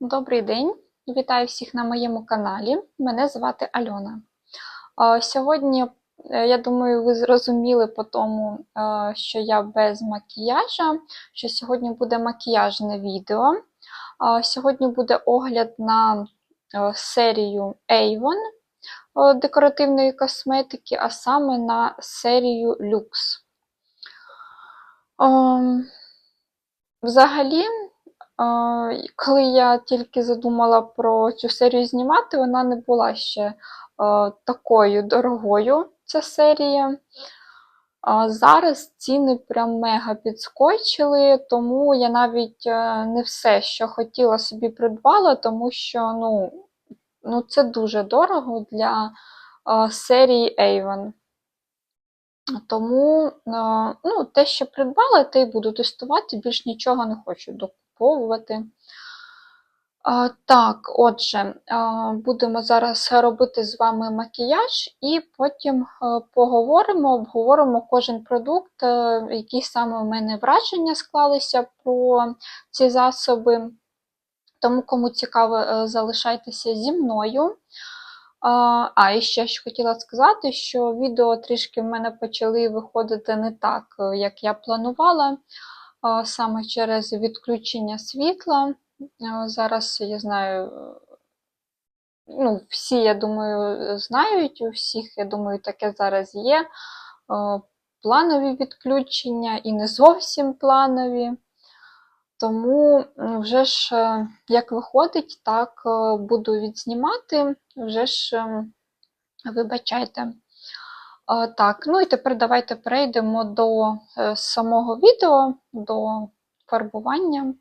Добрий день! Вітаю всіх на моєму каналі. Мене звати Альона. Сьогодні, е, я думаю, ви зрозуміли по тому, е, що я без макіяжа, що сьогодні буде макіяжне відео. Сьогодні буде огляд на е, серію Avon декоративної косметики, а саме на серію Lux. Ем, Взагалі, Коли я тільки задумала про цю серію знімати, вона не була ще такою дорогою, ця серія. Зараз ціни прям мега підскочили, тому я навіть е, не все, що хотіла собі придбала, тому що ну, ну це дуже дорого для серії Avon. Тому е, ну, те, що придбала, те й буду тестувати, більш нічого не хочу докуповувати. А, Так, отже, будемо зараз робити з вами макіяж, і потім поговоримо, обговоримо кожен продукт, які саме у мене враження склалися про ці засоби. Тому, кому цікаво, е, залишайтеся зі мною. А, і ще ж хотіла сказати, що відео трішки в мене почали виходити не так, е, як я планувала, саме через відключення світла. Зараз я знаю, ну, всі, я думаю, знають, у всіх, я думаю, таке зараз є. Планові відключення і не зовсім планові. Тому вже ж, е, як виходить, так буду відзнімати, вже ж е, вибачайте. Так, ну і тепер давайте перейдемо до е, самого відео, до фарбування.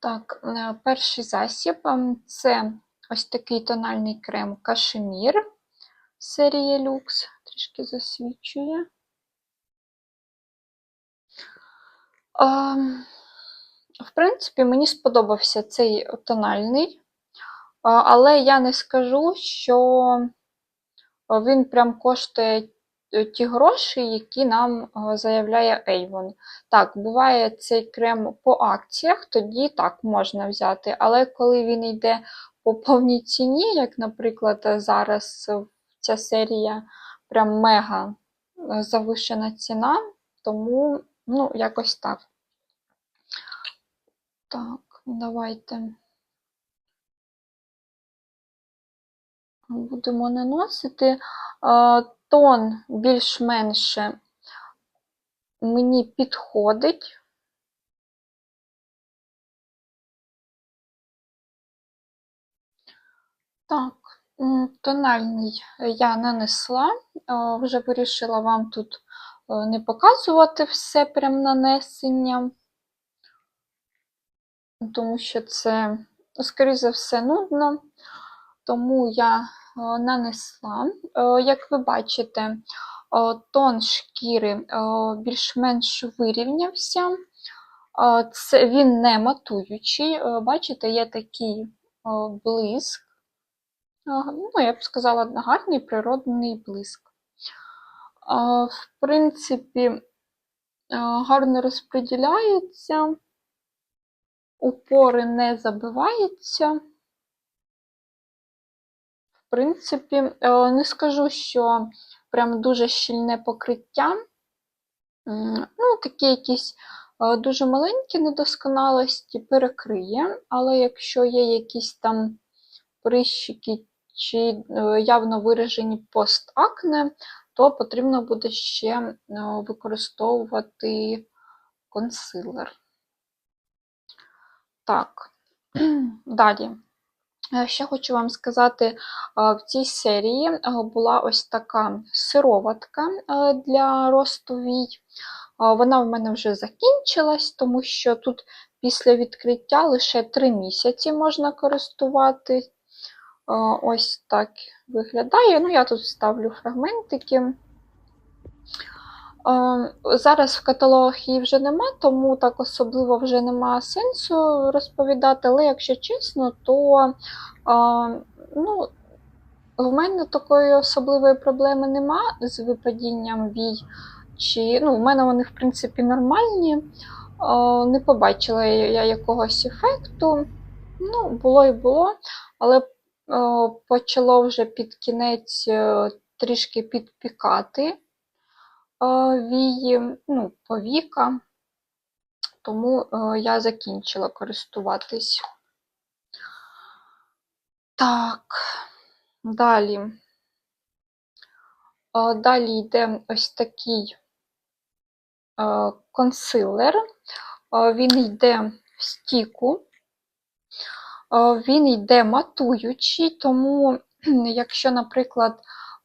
Так, е, перший засіб ем, це ось такий тональний крем Кашемір серії Lux, трішки засвічує. Ем, В принципі, мені сподобався цей тональний, але я не скажу, що він прям коштує е, ті гроші, які нам е, заявляє Avon. Так, буває цей крем по акціях, тоді так можна взяти, але коли він йде по повній ціні, як, наприклад, зараз ця серія прям мега е, завишена ціна, тому, ну, якось так. Так, давайте будемо наносити. Тон більш-менше мені підходить. Так, тональний я нанесла, вже вирішила вам тут е, не показувати все прям нанесення тому що це, скоріше за все, нудно. Тому я е, нанесла. Е, як ви бачите, е, тон шкіри більш-менш вирівнявся. Це Він не матуючий. Бачите, є такий блиск. Ну, я б сказала, гарний природний блиск. В принципі, гарно розподіляється упори не забиваються. Принципі, е, не скажу, що прям дуже щільне покриття. Ну, такі якісь е, дуже маленькі недосконалості перекриє, але якщо є якісь там прищики чи е, явно виражені постакне, то потрібно буде ще використовувати консилер. Так, далі. Е, ще хочу вам сказати, е, в цій серії е, була ось така сироватка для росту вій. Вона в мене вже закінчилась, тому що тут після відкриття лише 3 місяці можна користуватись. Ось так виглядає. Ну, Я тут ставлю фрагментики. Зараз в каталогах її вже нема, тому так особливо вже нема сенсу розповідати, але якщо чесно, то ну, в мене такої особливої проблеми нема з випадінням вій. Чи, ну, У мене вони, в принципі, нормальні. Не побачила я якогось ефекту. Ну, було і було, але почало вже під кінець е, трішки підпікати вії, ну, повіка, тому е, я закінчила користуватись. Так, далі. Далі йде ось такий консилер. Він йде в стіку, він йде матуючий, тому, якщо, наприклад,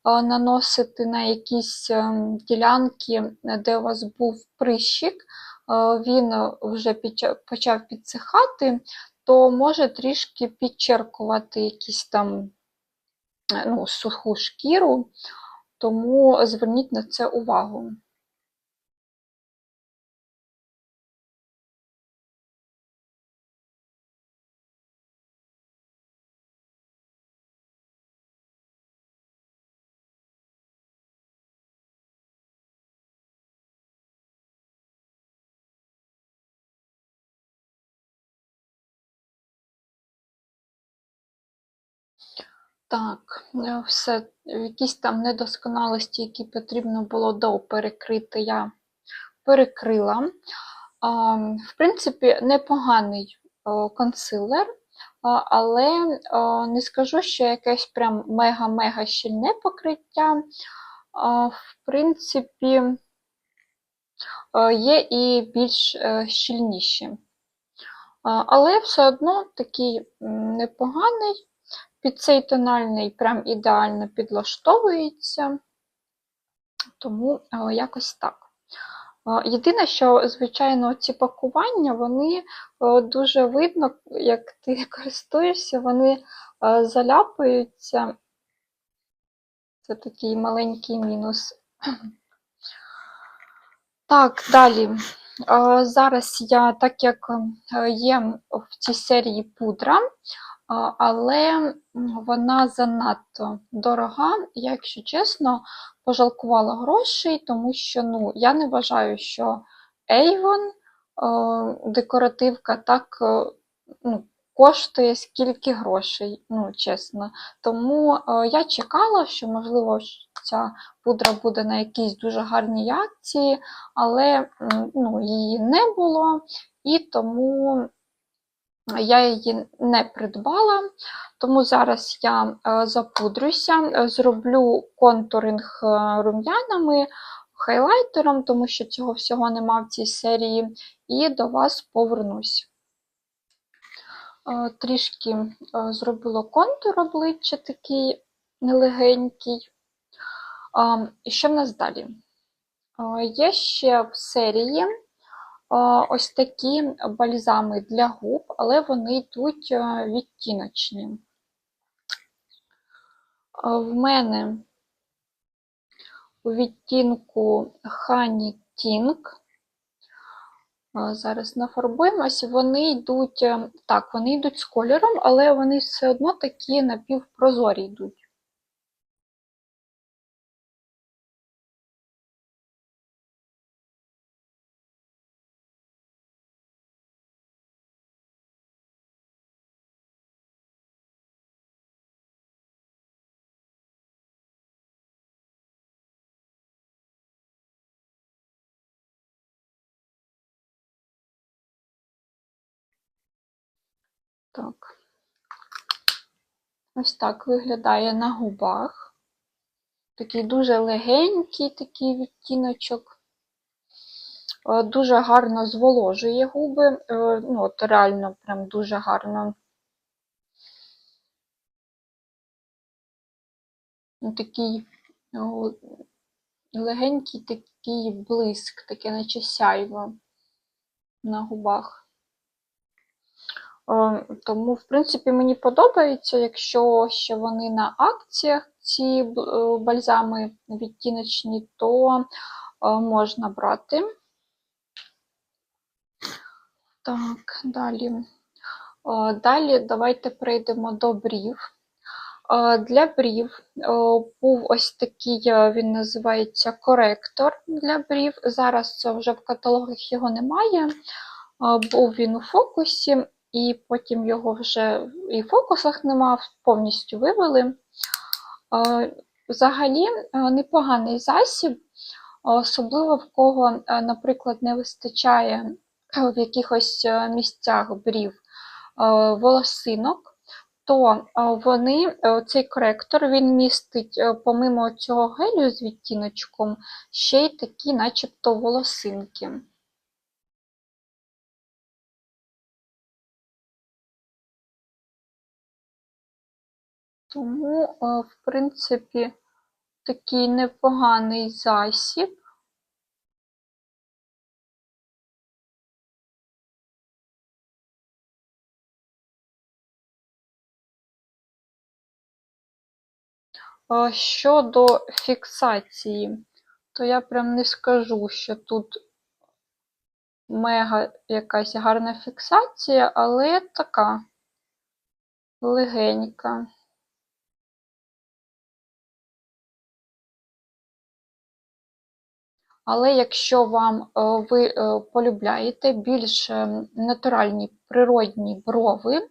наносити на якісь ем, ділянки, де у вас був прищик, він вже почав підсихати, то може трішки підчеркувати якісь там ну, суху шкіру, тому зверніть на це увагу. Так, е, все, якісь там недосконалості, які потрібно було доперекрити, я перекрила. В принципі, непоганий консилер, але не скажу, що якесь прям мега-мега щільне покриття. В принципі, є і більш е, щільніші. Але все одно такий непоганий. Під цей тональний прям ідеально підлаштовується, тому е, якось так. Е, єдине, що, звичайно, ці пакування, вони е, дуже видно, як ти користуєшся, вони заляпаються. Це такий маленький мінус. Так, далі. Зараз я, так як є в цій серії пудра, але вона занадто дорога. Я, якщо чесно, пожалкувала грошей, тому що ну, я не вважаю, що Avon е, декоративка так е, ну, коштує скільки грошей, ну, чесно. Тому е, я чекала, що, можливо, ця пудра буде на якійсь дуже гарній акції, але ну, її не було, і тому я її не придбала, тому зараз я е, запудрюся, е, зроблю контуринг е, рум'янами, хайлайтером, тому що цього всього нема в цій серії, і до вас повернусь. Трішки зробила контур обличчя такий нелегенький. Що в нас далі? Є ще в серії ось такі бальзами для губ, але вони йдуть е, відтіночні. В мене у відтінку Honey Tink, зараз нафарбуємося, вони йдуть, е, так, вони йдуть з кольором, але вони все одно такі напівпрозорі йдуть. Так. Ось так виглядає на губах. Такий дуже легенький такий відтіночок. Е, дуже гарно зволожує губи. Е, ну, от реально, прям дуже гарно. Такий легенький такий блиск, таке наче сяйво на губах. Е, тому, в принципі, мені подобається, якщо ще вони на акціях, ці е, бальзами відтіночні, то е, можна брати. Так, далі. Далі давайте перейдемо до брів. Для брів був ось такий, він називається коректор для брів. Зараз е, вже в каталогах його немає. Був він у фокусі, і потім його вже і в фокусах нема, повністю вивели. Е, Взагалі е, непоганий засіб, особливо в кого, е, наприклад, не вистачає в якихось місцях брів волосинок, то вони, цей коректор він містить, помимо цього гелю з відтіночком, ще й такі, начебто, волосинки. Тому, е, в принципі, такий непоганий засіб. Е, Щодо фіксації, то я прям не скажу, що тут мега якась гарна фіксація, але така легенька. Але якщо вам е, ви е, полюбляєте більш е, натуральні природні брови,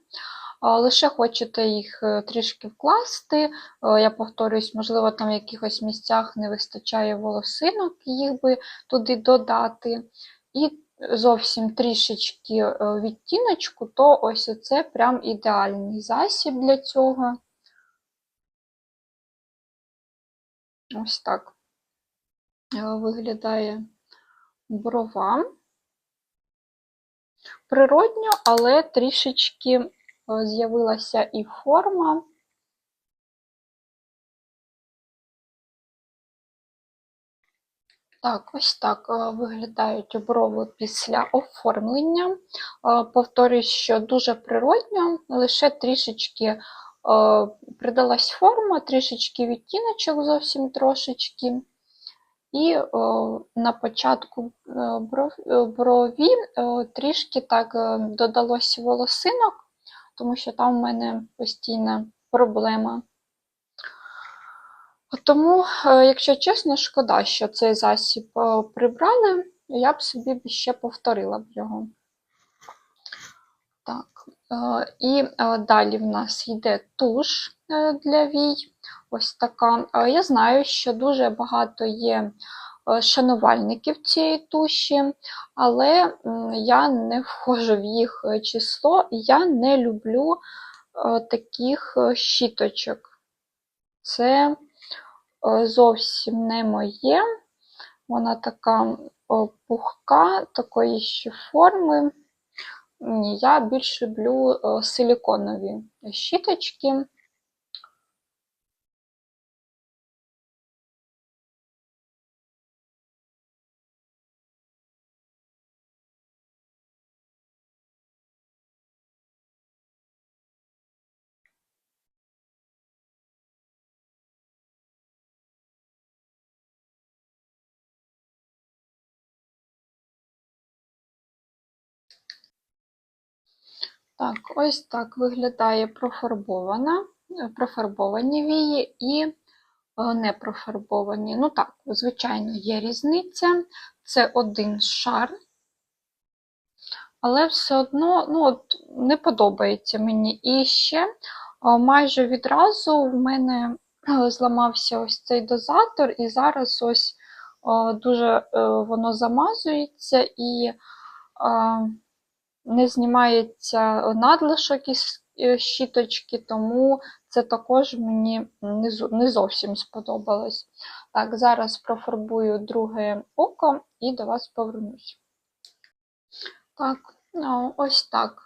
лише хочете їх трішки вкласти, я повторюсь, можливо, там в якихось місцях не вистачає волосинок, їх би туди додати. І зовсім трішечки відтіночку, то ось це прям ідеальний засіб для цього. Ось так виглядає брова. Природньо, але трішечки е, з'явилася і форма. Так, ось так е, виглядають брови після оформлення. Е, Повторюсь, що дуже природньо, лише трішечки е, придалась форма, трішечки відтіночок, зовсім трошечки. І е, на початку е, е, брові е, трішки так додалось волосинок, тому що там в мене постійна проблема. Тому, якщо чесно, шкода, що цей засіб прибрали, я б собі ще повторила б його. Так, і далі в нас йде туш для вій. Ось така. Е, Я знаю, що дуже багато є е, шанувальників цієї туші, але я не входжу в їх е, число, і я не люблю е, таких е, щіточок. Це е, зовсім не моє. Вона така пухка, такої ще форми. Ні, я більш люблю е, силіконові щіточки. Так, ось так виглядає профарбована, е, профарбовані вії і е, не профарбовані. Ну так, звичайно, є різниця. Це один шар, але все одно ну, от, не подобається мені. І ще е, майже відразу в мене зламався ось цей дозатор, і зараз ось дуже воно замазується і не знімається надлишок із е, щіточки, тому це також мені не зовсім сподобалось. Так, зараз профарбую друге око і до вас повернусь. Так, ну, ось так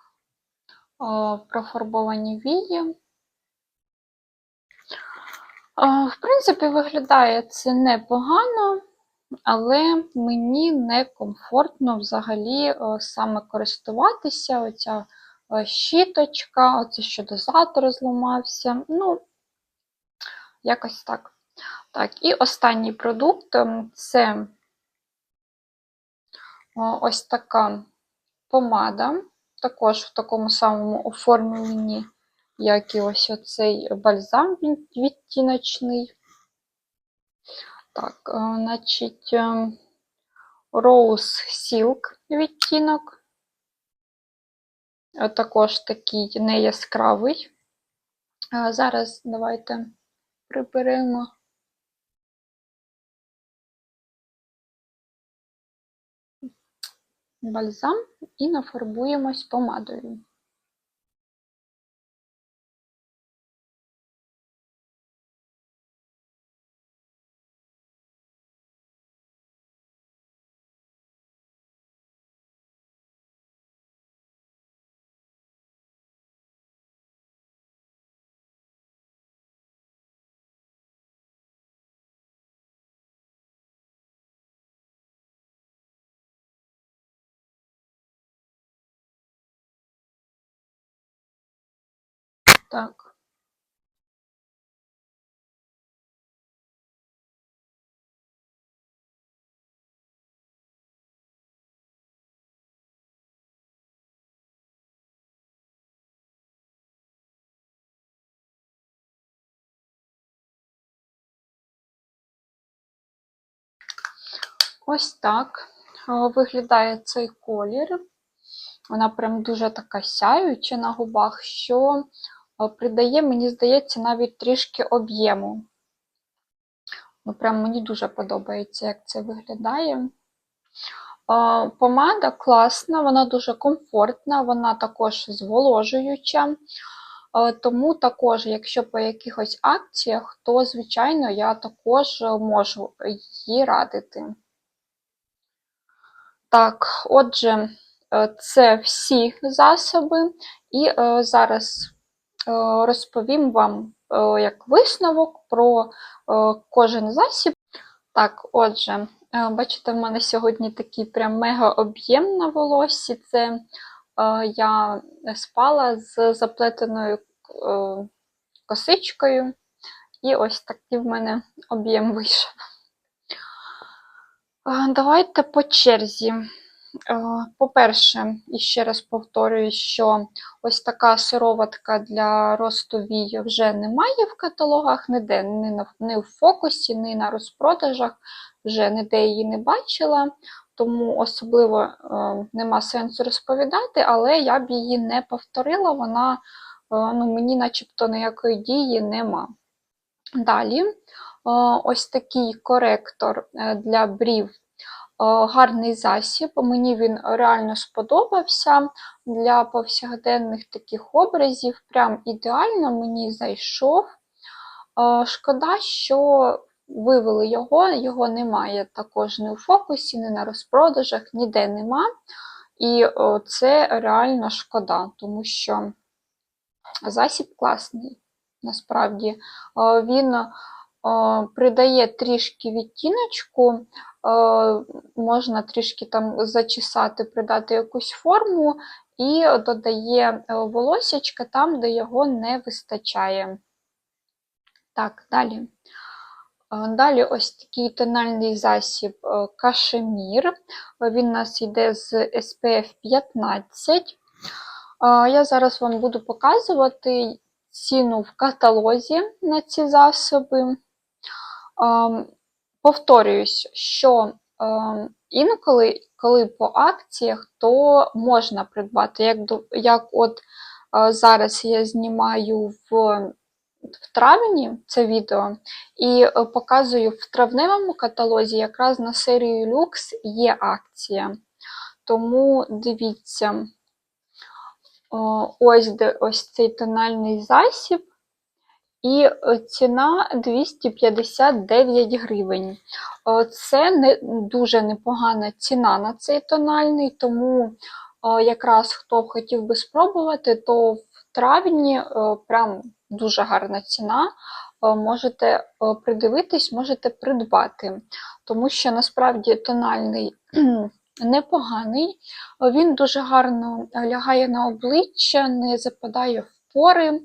профарбовані вії. В принципі, виглядає це непогано, але мені некомфортно взагалі е, саме користуватися. Оця е, щіточка, оце що дозатор зламався. Ну, якось так. Так, і останній продукт ем, це ось така помада, також в такому самому оформленні, як і ось оцей бальзам відтіночний. Так, е, значить, е, Rose Silk відтінок. Е, Також такий не яскравий. Е, Зараз давайте приберемо. Бальзам і нафарбуємось помадою. Так. Ось так виглядає цей колір. Вона прям дуже така сяюча на губах, що придає, мені здається, навіть трішки об'єму. Ну, прям мені дуже подобається, як це виглядає. Е, Помада класна, вона дуже комфортна, вона також зволожуюча. Е, Тому також, якщо по якихось акціях, то, звичайно, я також можу її радити. Так, отже, е, це всі засоби, і е, зараз е, розповім вам е, як висновок про е, кожен засіб. Так, отже, е, бачите, в мене сьогодні такий прям мега об'єм на волоссі. Це е, я спала з заплетеною е, косичкою, і ось такий в мене об'єм вийшов. Е, Давайте по черзі. Е, По-перше, і ще раз повторюю, що ось така сироватка для росту вій вже немає в каталогах, ніде, ні в фокусі, ні на розпродажах, вже ніде її не бачила, тому особливо е, нема сенсу розповідати, але я б її не повторила, вона е, ну, мені начебто ніякої дії нема. Далі, ось такий коректор для брів гарний засіб. Мені він реально сподобався для повсякденних таких образів. Прям ідеально мені зайшов. Е, Шкода, що вивели його, його немає також ні у фокусі, ні на розпродажах, ніде нема. І це реально шкода, тому що засіб класний, насправді. Е, Він е, придає трішки відтіночку, можна трішки там зачесати, придати якусь форму, і додає е, волосячка там, де його не вистачає. Так, далі. Е, Далі ось такий тональний засіб е, кашемір. Е, Він у нас йде з SPF 15. Е, Я зараз вам буду показувати ціну в каталозі на ці засоби. Повторююсь, що ем, інколи, коли по акціях, то можна придбати. Як, як от е, зараз я знімаю в, в травні це відео, і е, показую в травневому каталозі, якраз на серію Люкс є акція. Тому дивіться, О, ось де ось цей тональний засіб. І е, ціна 259 гривень. Е, Це не дуже непогана ціна на цей тональний, тому е, якраз хто хотів би спробувати, то в травні прям дуже гарна ціна. Можете придивитись, можете придбати, тому що насправді тональний непоганий, він дуже гарно лягає на обличчя, не западає в пори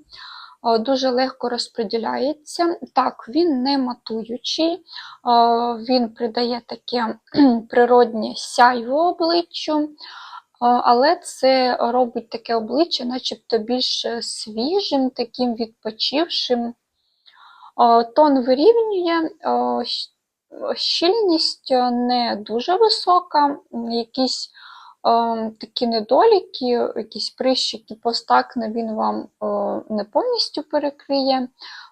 дуже легко розподіляється. Так, він не матуючий, е, він придає таке природнє сяйво обличчю. але це робить таке обличчя, начебто більш свіжим, таким відпочившим. Тон вирівнює, щільність не дуже висока, якісь такі недоліки, якісь прищики постакне, він вам не повністю перекриє.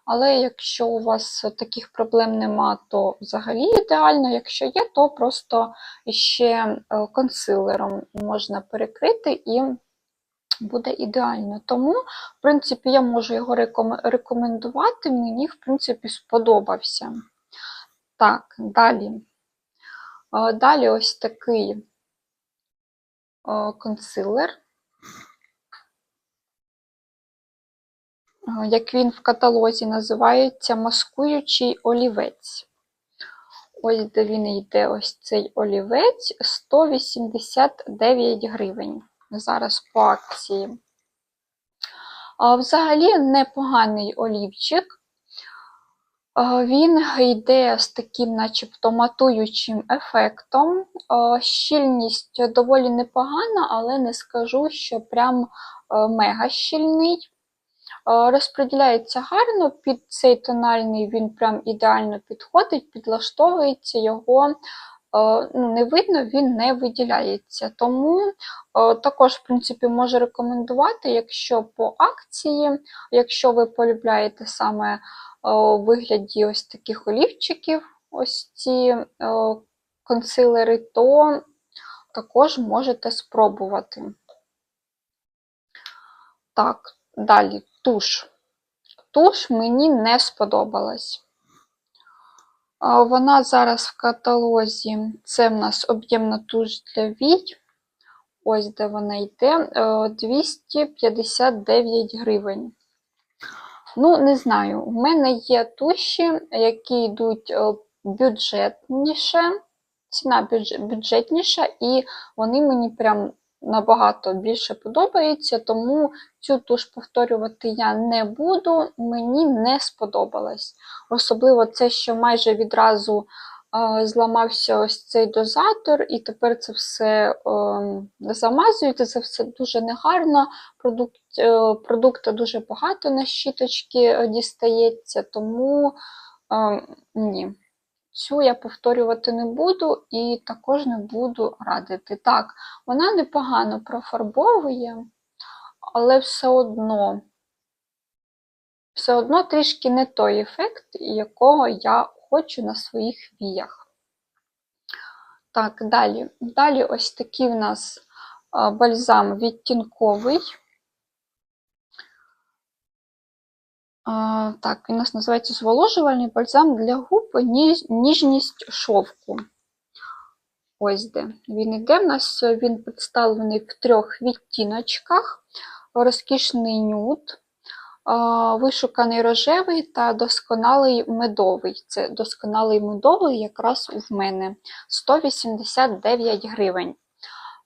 Але якщо у вас таких проблем нема, то взагалі ідеально. Якщо є, то просто ще е, консилером можна перекрити і буде ідеально. Тому, в принципі, я можу його рекомендувати, мені, в принципі, сподобався. Так, далі. Е, далі ось такий е, консилер. як він в каталозі називається маскуючий олівець. Ось де він йде ось цей олівець 189 гривень. Зараз по акції. Взагалі непоганий олівчик. Він йде з таким, начебто, матуючим ефектом. Щільність доволі непогана, але не скажу, що прям мега щільний. Розподіляється гарно, під цей тональний він прям ідеально підходить, підлаштовується його, ну, не видно, він не виділяється. Тому також, в принципі, можу рекомендувати, якщо по акції, якщо ви полюбляєте саме у вигляді ось таких олівчиків, ось ці консилери, то також можете спробувати. Так, далі туш. Туш мені не сподобалась. Вона зараз в каталозі, це в нас об'ємна туш для вій. Ось де вона йде, 259 е, гривень. Ну, не знаю, В мене є туші, які йдуть е, бюджетніше, ціна бюджетніша, і вони мені прям набагато більше подобаються, тому цю туш повторювати я не буду, мені не сподобалось. Особливо це, що майже відразу зламався ось цей дозатор, і тепер це все е, замазується, це все дуже негарно. Продукт, е, Продукту дуже багато на щіточки дістається, тому е, ні. Цю я повторювати не буду і також не буду радити. Так, вона непогано профарбовує, але все одно все одно трішки не той ефект, якого я хочу на своїх віях. Так, далі. Далі ось такий в нас бальзам відтінковий. Так, він у нас називається зволожувальний бальзам для губ ніжність шовку. Ось де він іде. У нас він представлений в трьох відтіночках: розкішний нюд, вишуканий рожевий та досконалий медовий. Це досконалий медовий якраз у мене 189 гривень.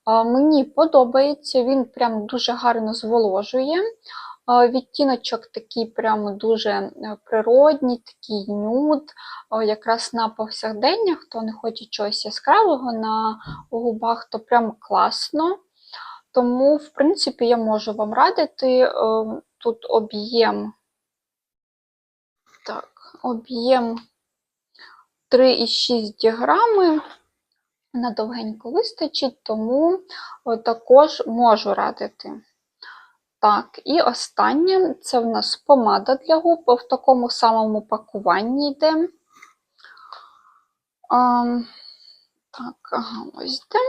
Мені подобається, він прям дуже гарно зволожує. Відтіночок такий прямо дуже е, природній, такий нюд, якраз на повсякдення, хто не хоче чогось яскравого на губах, то прям класно. Тому, в принципі, я можу вам радити. Е, тут об'єм так, об'єм 3,6 грами. Надовгенько вистачить, тому також можу радити. Так, і останнє це в нас помада для губ в такому самому пакуванні йде. А, Так, ага, ось де.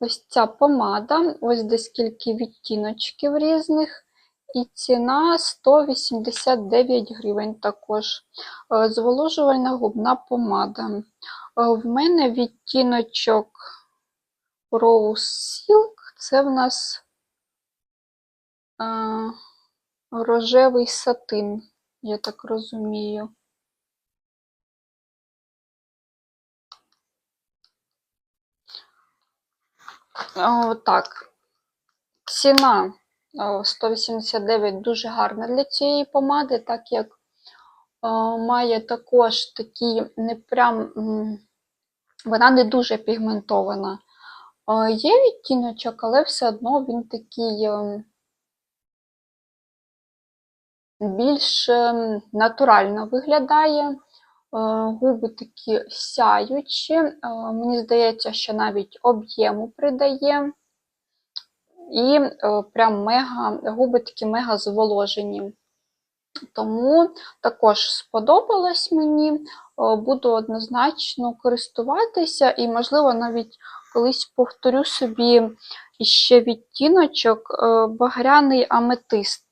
Ось ця помада, ось де скільки відтіночків різних. І ціна 189 гривень також. Е, зволожувальна губна помада. Е, в мене відтіночок Rose Silk, це в нас рожевий сатин, я так розумію. О, так, ціна 189 дуже гарна для цієї помади, так як має також такі не прям, вона не дуже пігментована. Е, Є відтіночок, але все одно він такий більш натурально виглядає. Е, Губи такі сяючі. Е, Мені здається, що навіть об'єму придає. І е, прям мега, губи такі мега зволожені. Тому також сподобалось мені. Е, Буду однозначно користуватися, і, можливо, навіть колись повторю собі іще відтіночок е, багряний аметист.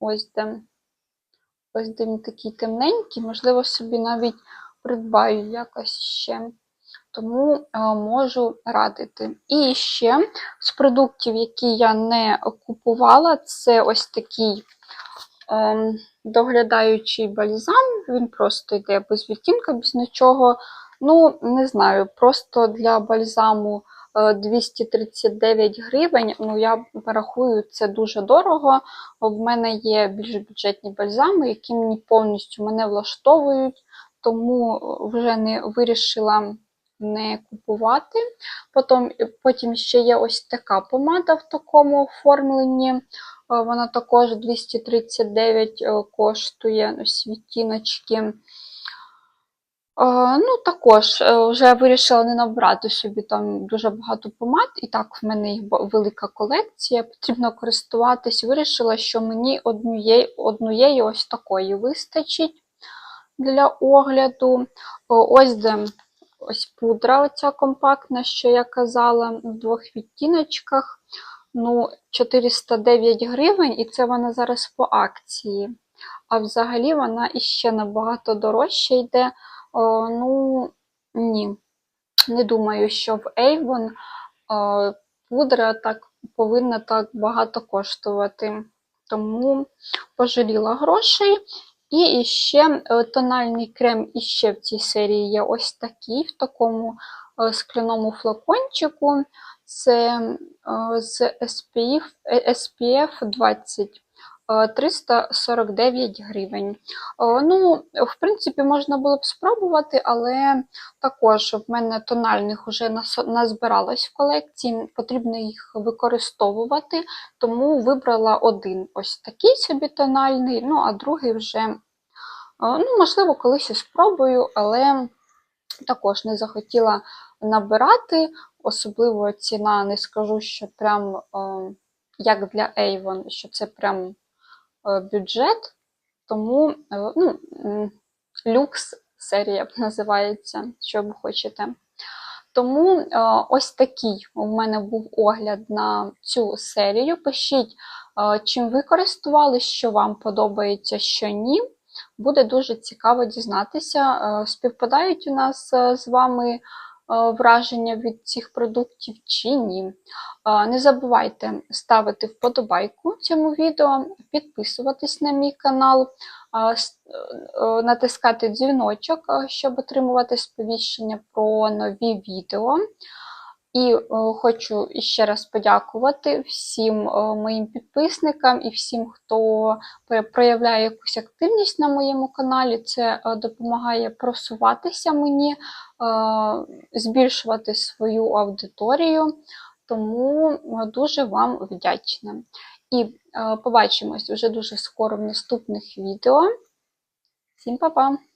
Ось де. Ось де він такий темненький, можливо, собі навіть придбаю якось ще. Тому е, можу радити. І ще з продуктів, які я не купувала, це ось такий ем, доглядаючий бальзам. Він просто йде без відтінка, без нічого. Ну, не знаю, просто для бальзаму е, 239 гривень. Ну, я рахую, це дуже дорого. В мене є більш бюджетні бальзами, які мені повністю мене влаштовують, тому вже не вирішила не купувати. Потім, потім ще є ось така помада в такому оформленні. Е, Вона також 239 е, коштує. Е, Ну, також е, вже вирішила не набрати собі там дуже багато помад, і так в мене їх велика колекція, потрібно користуватись. Вирішила, що мені однієї, однієї ось такої вистачить для огляду. Ось де ось пудра, оця компактна, що я казала, в двох відтіночках. Ну, 409 гривень, і це вона зараз по акції. А взагалі вона іще набагато дорожче йде. О, ну, ні. Не думаю, що в Avon е, пудра так повинна так багато коштувати. Тому пожаліла грошей. І ще е, тональний крем іще в цій серії є ось такий, в такому е, скляному флакончику. Це е, з SPF, е, SPF 20. Е, 349 гривень. Е, Ну, в принципі, можна було б спробувати, але також в мене тональних вже назбиралось в колекції, потрібно їх використовувати, тому вибрала один ось такий собі тональний, ну а другий вже, е, ну, можливо, колись і спробую, але також не захотіла набирати, особливо ціна, не скажу, що прям е, як для Avon, що це прям е, бюджет, тому е, ну, люкс серія називається, що ви хочете. Тому е, ось такий у мене був огляд на цю серію. Пишіть, е, чим ви користувалися, що вам подобається, що ні. Буде дуже цікаво дізнатися, е, співпадають у нас е, з вами е, враження від цих продуктів чи ні. Е, Не забувайте ставити вподобайку цьому відео, підписуватись на мій канал, е, е, натискати дзвіночок, е, щоб отримувати сповіщення про нові відео. І е, хочу ще раз подякувати всім е, моїм підписникам і всім, хто проявляє якусь активність на моєму каналі. Це е, допомагає просуватися мені, збільшувати свою аудиторію. Тому дуже вам вдячна. І побачимось вже дуже скоро в наступних відео. Всім па-па!